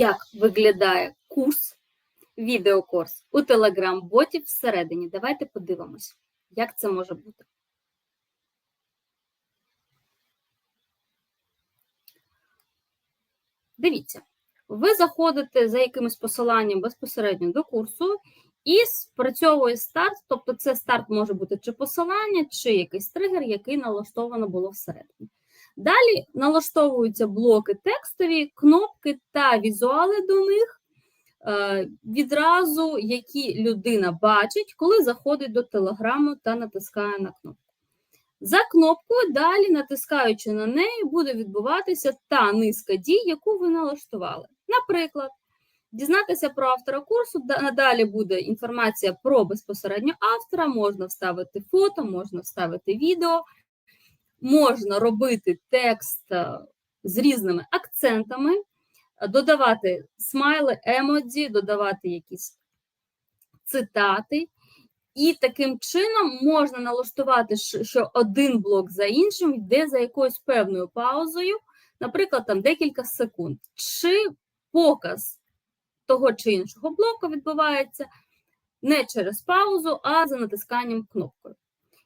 як виглядає курс, відеокурс у Telegram-боті всередині. Давайте подивимось, як це може бути. Дивіться, ви заходите за якимось посиланням безпосередньо до курсу і спрацьовує старт, тобто це старт може бути чи посилання, чи якийсь тригер, який налаштовано було всередині. Далі налаштовуються блоки текстові, кнопки та візуали до них е, відразу, які людина бачить, коли заходить до телеграму та натискає на кнопку. За кнопкою далі, натискаючи на неї, буде відбуватися та низка дій, яку ви налаштували. Наприклад, дізнатися про автора курсу, надалі буде інформація про безпосередньо автора, можна вставити фото, можна вставити відео, можна робити текст е, з різними акцентами, додавати смайли, емодзі, додавати якісь цитати. І таким чином можна налаштувати, що один блок за іншим йде за якоюсь певною паузою, наприклад, там декілька секунд. Чи показ того чи іншого блоку відбувається не через паузу, а за натисканням кнопкою.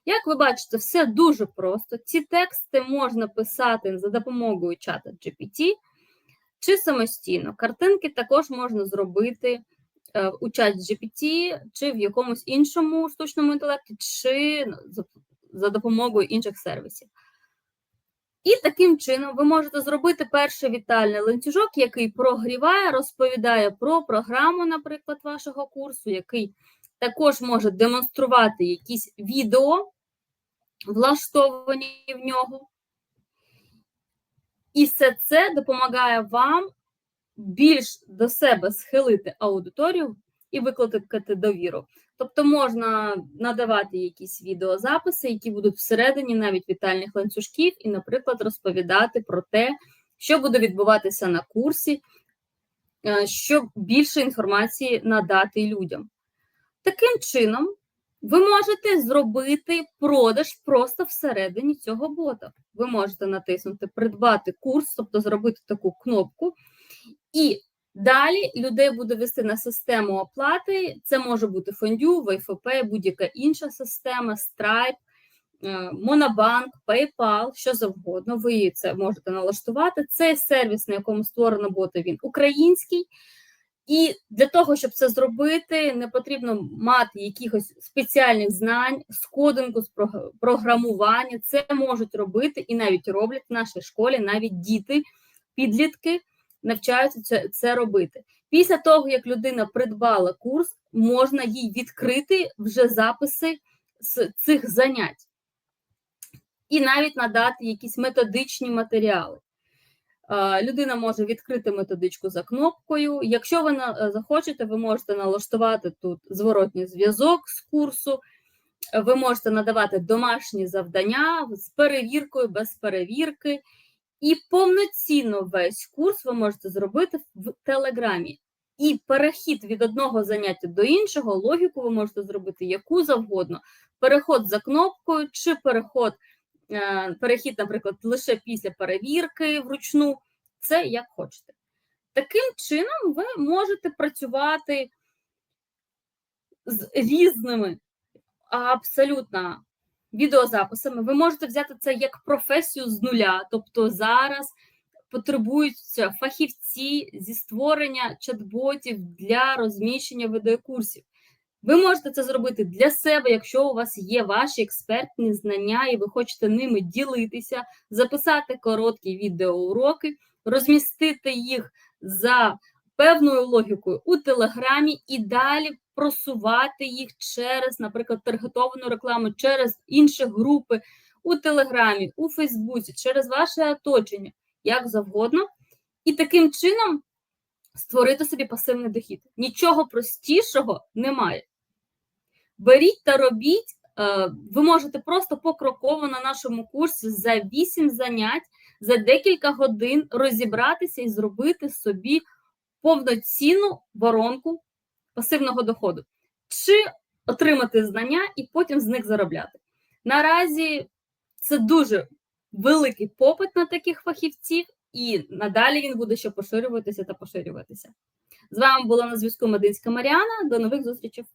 Як ви бачите, все дуже просто. Ці тексти можна писати за допомогою чата GPT чи самостійно. Картинки також можна зробити. Е, у чат GPT, чи в якомусь іншому штучному інтелекті, чи за допомогою інших сервісів. І таким чином ви можете зробити перший вітальний ланцюжок, який прогріває, розповідає про програму, наприклад, вашого курсу, який також може демонструвати якісь відео, влаштовані в нього. І все це допомагає вам більш до себе схилити аудиторію і викликати довіру. Тобто можна надавати якісь відеозаписи, які будуть всередині навіть вітальних ланцюжків, і, наприклад, розповідати про те, що буде відбуватися на курсі, е, щоб більше інформації надати людям. Таким чином, ви можете зробити продаж просто всередині цього бота. Ви можете натиснути Придбати курс, тобто зробити таку кнопку, і далі людей буде вести на систему оплати. Це може бути фондю, ВФП, будь-яка інша система, Stripe, е, Monobank, PayPal, що завгодно. Ви це можете налаштувати. Цей сервіс, на якому створено боти, він український. І для того, щоб це зробити, не потрібно мати якихось спеціальних знань з кодингу, з програмування. Це можуть робити і навіть роблять в нашій школі навіть діти, підлітки навчаються це, це робити. Після того, як людина придбала курс, можна їй відкрити вже записи з цих занять і навіть надати якісь методичні матеріали. Людина може відкрити методичку за кнопкою. Якщо ви захочете, ви можете налаштувати тут зворотній зв'язок з курсу, ви можете надавати домашні завдання з перевіркою, без перевірки. І повноцінно весь курс ви можете зробити в Телеграмі. І перехід від одного заняття до іншого, логіку ви можете зробити яку завгодно. Переход за кнопкою, чи переход, е, перехід, наприклад, лише після перевірки вручну, це як хочете. Таким чином, ви можете працювати з різними абсолютно відеозаписами. Ви можете взяти це як професію з нуля, тобто зараз потребуються фахівці зі створення чат-ботів для розміщення відеокурсів. Ви можете це зробити для себе, якщо у вас є ваші експертні знання, і ви хочете ними ділитися, записати короткі відеоуроки, розмістити їх за певною логікою у Телеграмі і далі просувати їх через, наприклад, таргетовану рекламу, через інші групи у Телеграмі, у Фейсбуці, через ваше оточення, як завгодно, і таким чином створити собі пасивний дохід. Нічого простішого немає. Беріть та робіть, е, ви можете просто покроково на нашому курсі за 8 занять, за декілька годин розібратися і зробити собі повноцінну воронку пасивного доходу, чи отримати знання і потім з них заробляти. Наразі це дуже великий попит на таких фахівців, і надалі він буде ще поширюватися та поширюватися. З вами була на зв'язку Мединська Маріана. До нових зустрічей.